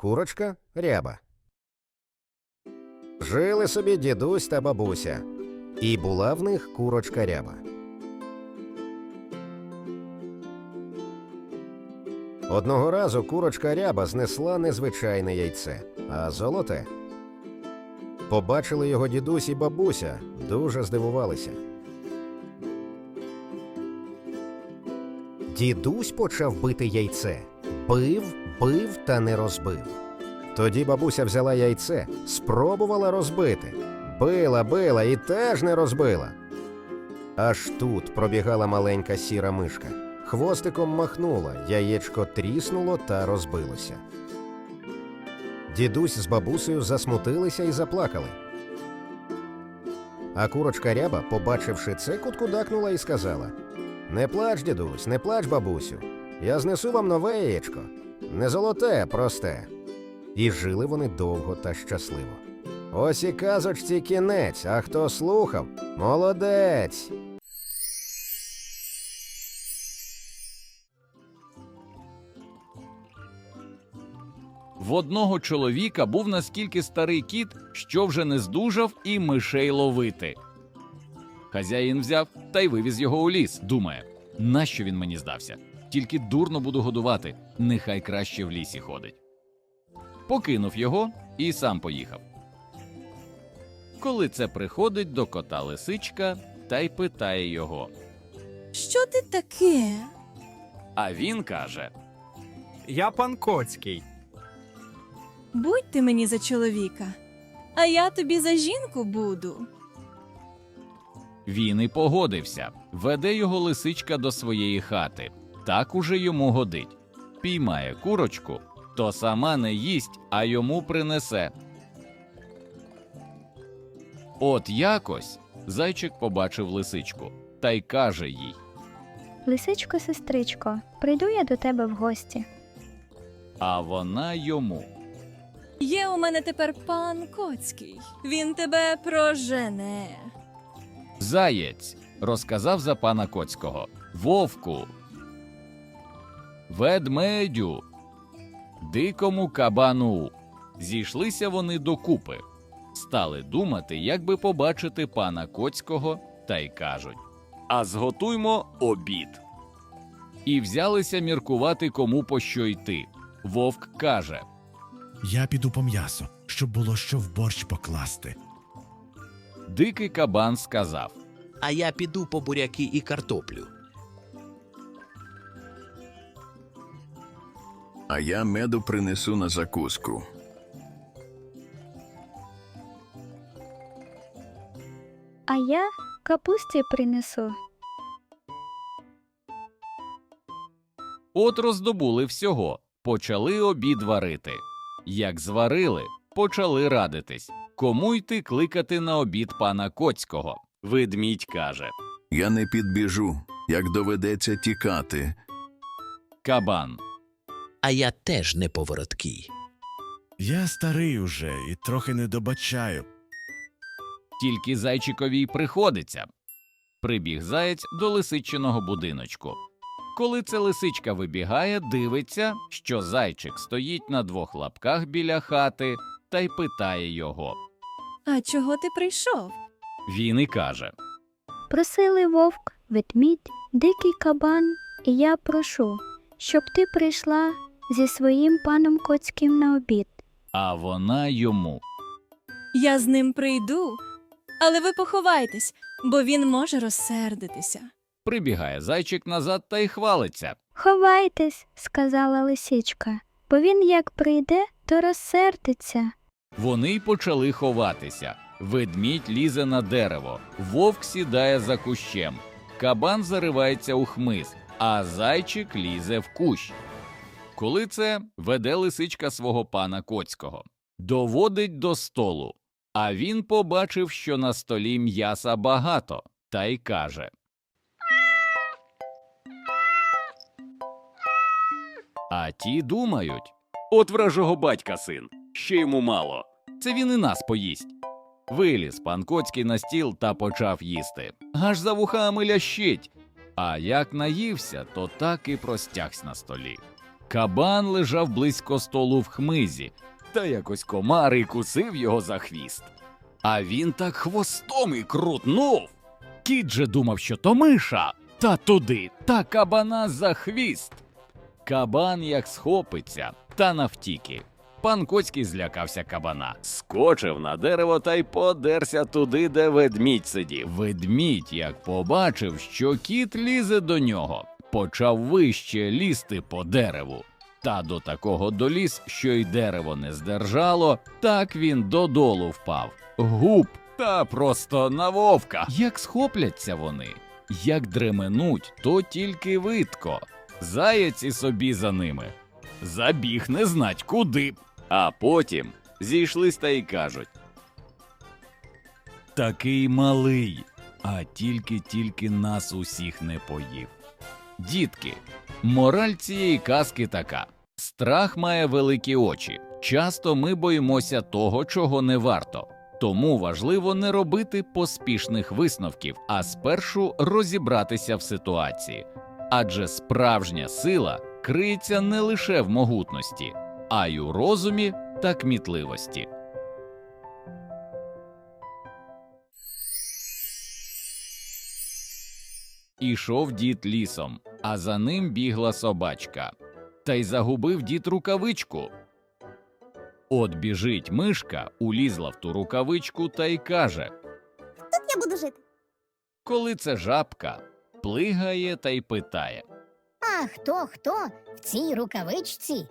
Курочка ряба. Жили собі дідусь та бабуся, і була в них курочка ряба. Одного разу курочка ряба знесла незвичайне яйце, а золоте. Побачили його дідусь і бабуся, дуже здивувалися. Дідусь почав бити яйце. Бив, бив та не розбив. Тоді бабуся взяла яйце, спробувала розбити. Била, била і теж не розбила. Аж тут пробігала маленька сіра мишка. Хвостиком махнула, яєчко тріснуло та розбилося. Дідусь з бабусею засмутилися і заплакали. А курочка ряба, побачивши це, куткудакнула і сказала: Не плач, дідусь, не плач, бабусю. Я знесу вам нове яєчко. Не золоте, просте. І жили вони довго та щасливо. Ось і казочці кінець, а хто слухав, молодець. В одного чоловіка був наскільки старий кіт, що вже не здужав і мишей ловити. Хазяїн взяв та й вивіз його у ліс. Думає, нащо він мені здався? Тільки дурно буду годувати, нехай краще в лісі ходить. Покинув його і сам поїхав. Коли це приходить до кота лисичка та й питає його. Що ти таке? А він каже: Я пан Коцький. Будь ти мені за чоловіка, а я тобі за жінку буду. Він і погодився, веде його лисичка до своєї хати. Так уже йому годить. Піймає курочку, то сама не їсть, а йому принесе. От якось зайчик побачив лисичку та й каже їй: Лисичко, сестричко, прийду я до тебе в гості. а вона йому. Є у мене тепер пан Коцький. Він тебе прожене. Заєць розказав за пана Коцького Вовку, ведмедю, дикому кабану. Зійшлися вони докупи, стали думати, як би побачити пана Коцького, та й кажуть: А зготуймо обід. І взялися міркувати, кому по що йти. Вовк каже: Я піду по м'ясо, щоб було що в борщ покласти. Дикий кабан сказав. а я піду по буряки і картоплю. А я меду принесу на закуску. А я капусти принесу. От роздобули всього, почали обід варити. Як зварили, почали радитись, кому йти кликати на обід пана Коцького. Ведмідь каже: Я не підбіжу, як доведеться тікати. Кабан. А я теж не повороткий. Я старий уже і трохи не добачаю. Тільки зайчикові й приходиться. Прибіг заєць до лисичиного будиночку. Коли це лисичка вибігає, дивиться, що зайчик стоїть на двох лапках біля хати та й питає його. А чого ти прийшов? Він і каже: Просили вовк, ведмідь, дикий кабан, і я прошу, щоб ти прийшла зі своїм паном Коцьким на обід. а вона йому. Я з ним прийду, але ви поховайтесь, бо він може розсердитися. Прибігає зайчик назад та й хвалиться. Ховайтесь, сказала лисичка, бо він як прийде, то розсердиться. Вони й почали ховатися. Ведмідь лізе на дерево, вовк сідає за кущем, кабан заривається у хмиз, а зайчик лізе в кущ. Коли це веде лисичка свого пана Коцького, доводить до столу. А він побачив, що на столі м'яса багато, та й каже. А ті думають: от вражого батька син, ще йому мало. Це він і нас поїсть. Виліз пан Коцький на стіл та почав їсти. Аж за вухами лящить. А як наївся, то так і простягся на столі. Кабан лежав близько столу в хмизі, та якось комар і кусив його за хвіст. А він так хвостом і крутнув. Кіт же думав, що то миша, та туди, та кабана за хвіст. Кабан як схопиться, та навтіки. Пан Коцький злякався кабана, скочив на дерево та й подерся туди, де ведмідь сидів. Ведмідь, як побачив, що кіт лізе до нього, почав вище лізти по дереву. Та до такого доліз, що й дерево не здержало, так він додолу впав. Гуп та просто на вовка. Як схопляться вони, як дременуть, то тільки видко. Заєць і собі за ними. Забіг не знать куди. А потім зійшлись та й кажуть. Такий малий, а тільки-тільки нас усіх не поїв. Дітки, мораль цієї казки така: страх має великі очі. Часто ми боїмося того, чого не варто. Тому важливо не робити поспішних висновків, а спершу розібратися в ситуації. Адже справжня сила криється не лише в могутності, а й у розумі та кмітливості. Ішов дід лісом, а за ним бігла собачка. Та й загубив дід рукавичку. От біжить мишка, улізла в ту рукавичку та й каже: Тут я буду жити. Коли це жабка, плигає та й питає. А хто хто в цій рукавичці?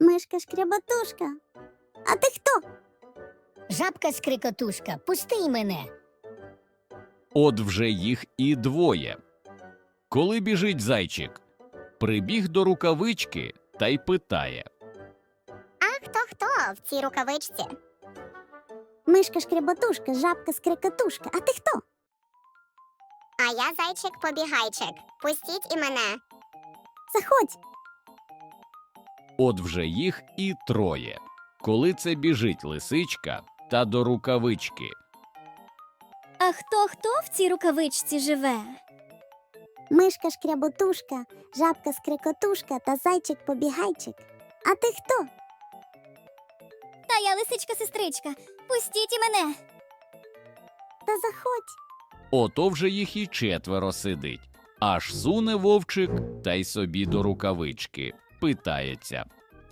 Мишка шкряботушка. А ти хто? Жабка скрикотушка, пусти й мене. От вже їх і двоє. Коли біжить зайчик, прибіг до рукавички та й питає. А хто хто в цій рукавичці? Мишка шкряботушка, жабка скрикотушка. А ти хто? А я зайчик побігайчик. Пустіть і мене. Заходь. От вже їх і троє. Коли це біжить лисичка та до рукавички. А хто хто в цій рукавичці живе? Мишка шкряботушка, жабка скрикотушка та зайчик побігайчик. А ти хто? Та я лисичка сестричка. Пустіть і мене. Та заходь. Ото вже їх і четверо сидить. Аж суне вовчик та й собі до рукавички. Питається.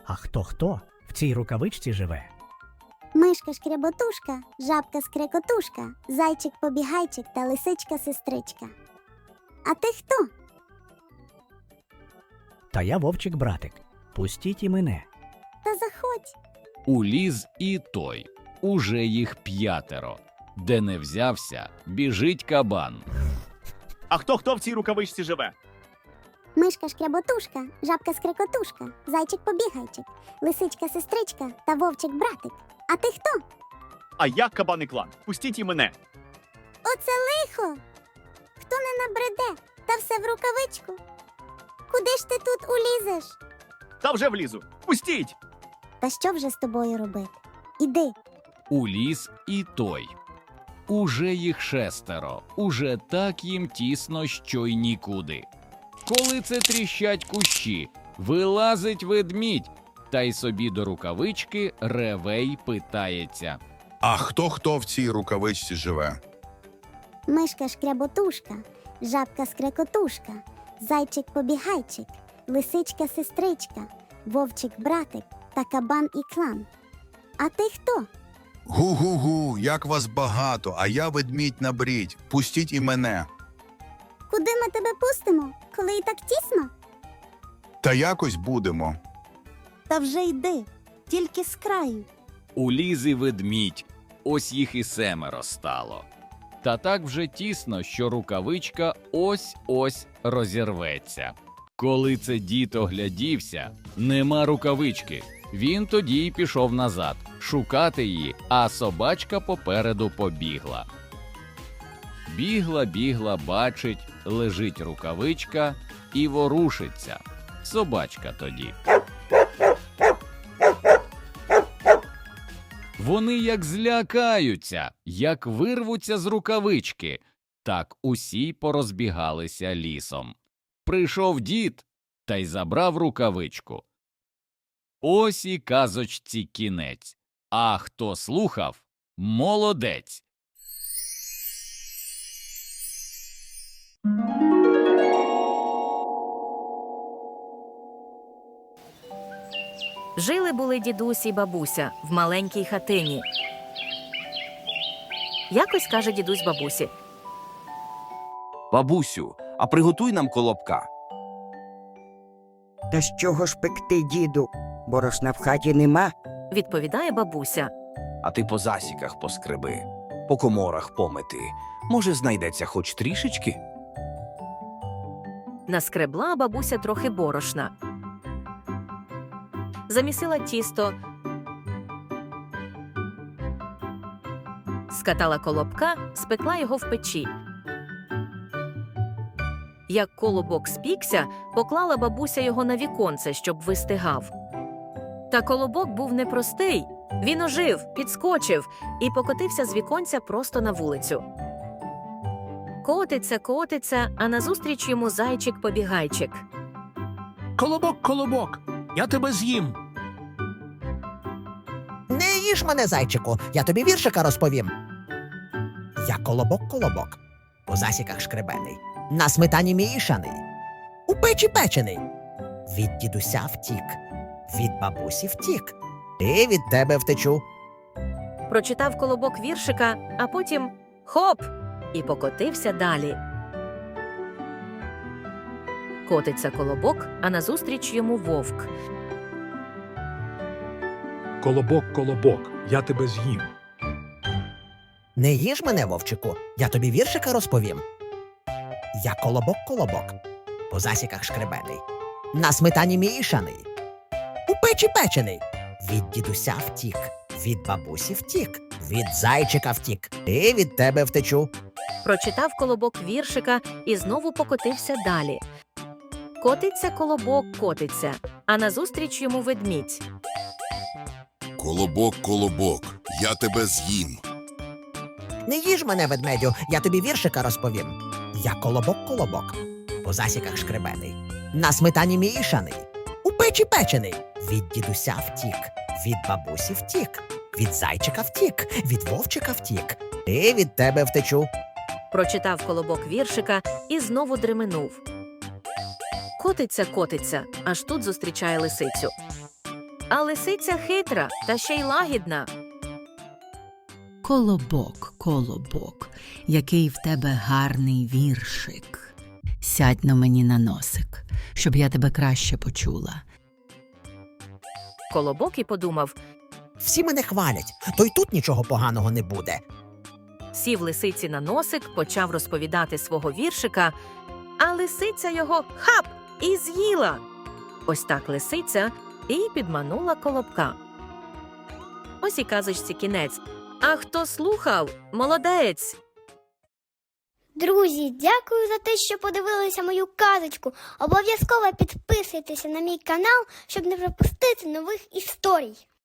А хто хто в цій рукавичці живе? Мишка шкряботушка, жабка скрикотушка, зайчик побігайчик та лисичка сестричка. А ти хто? Та я вовчик братик. Пустіть і мене. Та заходь. Уліз і той. Уже їх п'ятеро. Де не взявся, біжить кабан. А хто хто в цій рукавичці живе? Мишка шкряботушка, жабка скрикотушка, зайчик побігайчик, лисичка сестричка та вовчик братик. А ти хто? А я кабаний клан. Пустіть і мене. Оце лихо. Хто не набреде, та все в рукавичку. Куди ж ти тут улізеш? Та вже влізу. Пустіть! Та що вже з тобою робити? Іди. Уліз і той. Уже їх шестеро, уже так їм тісно, що й нікуди. Коли це тріщать кущі, вилазить ведмідь, та й собі до рукавички реве питається. А хто хто в цій рукавичці живе? Мишка шкряботушка, жабка скрекотушка, зайчик побігайчик, лисичка сестричка, вовчик братик та кабан і клан. А ти хто? Гу-гу-гу, як вас багато, а я ведмідь на брідь. Пустіть і мене. Куди ми тебе пустимо, коли і так тісно? Та якось будемо. Та вже йди, тільки з краю. І ведмідь, ось їх і семеро стало. Та так вже тісно, що рукавичка ось-ось розірветься. Коли це дід оглядівся, нема рукавички. Він тоді й пішов назад шукати її, а собачка попереду побігла. Бігла, бігла, бачить, лежить рукавичка і ворушиться. Собачка тоді. Вони як злякаються, як вирвуться з рукавички, так усі порозбігалися лісом. Прийшов дід, та й забрав рукавичку. Ось і казочці кінець. А хто слухав молодець. Жили були дідусь і бабуся в маленькій хатині. Якось каже дідусь бабусі: Бабусю, а приготуй нам колобка. Та з чого ж пекти, діду? Борошна в хаті нема. відповідає бабуся. А ти по засіках поскреби, по коморах помити. Може, знайдеться хоч трішечки? Наскребла бабуся трохи борошна. Замісила тісто, скатала колобка, спекла його в печі. Як колобок спікся, поклала бабуся його на віконце, щоб вистигав. Та колобок був непростий. Він ожив, підскочив і покотився з віконця просто на вулицю. Котиться, котиться, а назустріч йому зайчик-побігайчик. Колобок, колобок, я тебе з'їм. Їж мене, зайчику, я тобі віршика розповім. Я колобок колобок, по засіках шкребений, на сметані мішаний, у печі печений. Від дідуся втік, від бабусі втік, і від тебе втечу. Прочитав колобок віршика, а потім хоп! і покотився далі. Котиться колобок, а назустріч йому вовк. Колобок, колобок, я тебе з'їм. Не їж мене, вовчику, я тобі віршика розповім. Я колобок колобок, по засіках шкребений, на сметані мішаний, у печі печений. Від дідуся втік, від бабусі втік, від зайчика втік, і від тебе втечу. Прочитав колобок віршика і знову покотився далі. Котиться колобок, котиться, а назустріч йому ведмідь. Колобок, колобок, я тебе з'їм. Не їж мене, ведмедю, я тобі віршика розповім. Я колобок колобок, по засіках шкребений, на сметані мішаний, у печі печений. Від дідуся втік, від бабусі втік, від зайчика втік, від вовчика втік, і від тебе втечу. Прочитав колобок віршика і знову дременув. Котиться, котиться, аж тут зустрічає лисицю. А лисиця хитра та ще й лагідна. Колобок, колобок, який в тебе гарний віршик. Сядь на мені на носик, щоб я тебе краще почула. Колобок і подумав, Всі мене хвалять, то й тут нічого поганого не буде. сів лисиці на носик, почав розповідати свого віршика, а лисиця його хап і з'їла. Ось так лисиця і підманула колобка. Ось і казочці кінець. А хто слухав, молодець. Друзі, дякую за те, що подивилися мою казочку. Обов'язково підписуйтеся на мій канал, щоб не пропустити нових історій.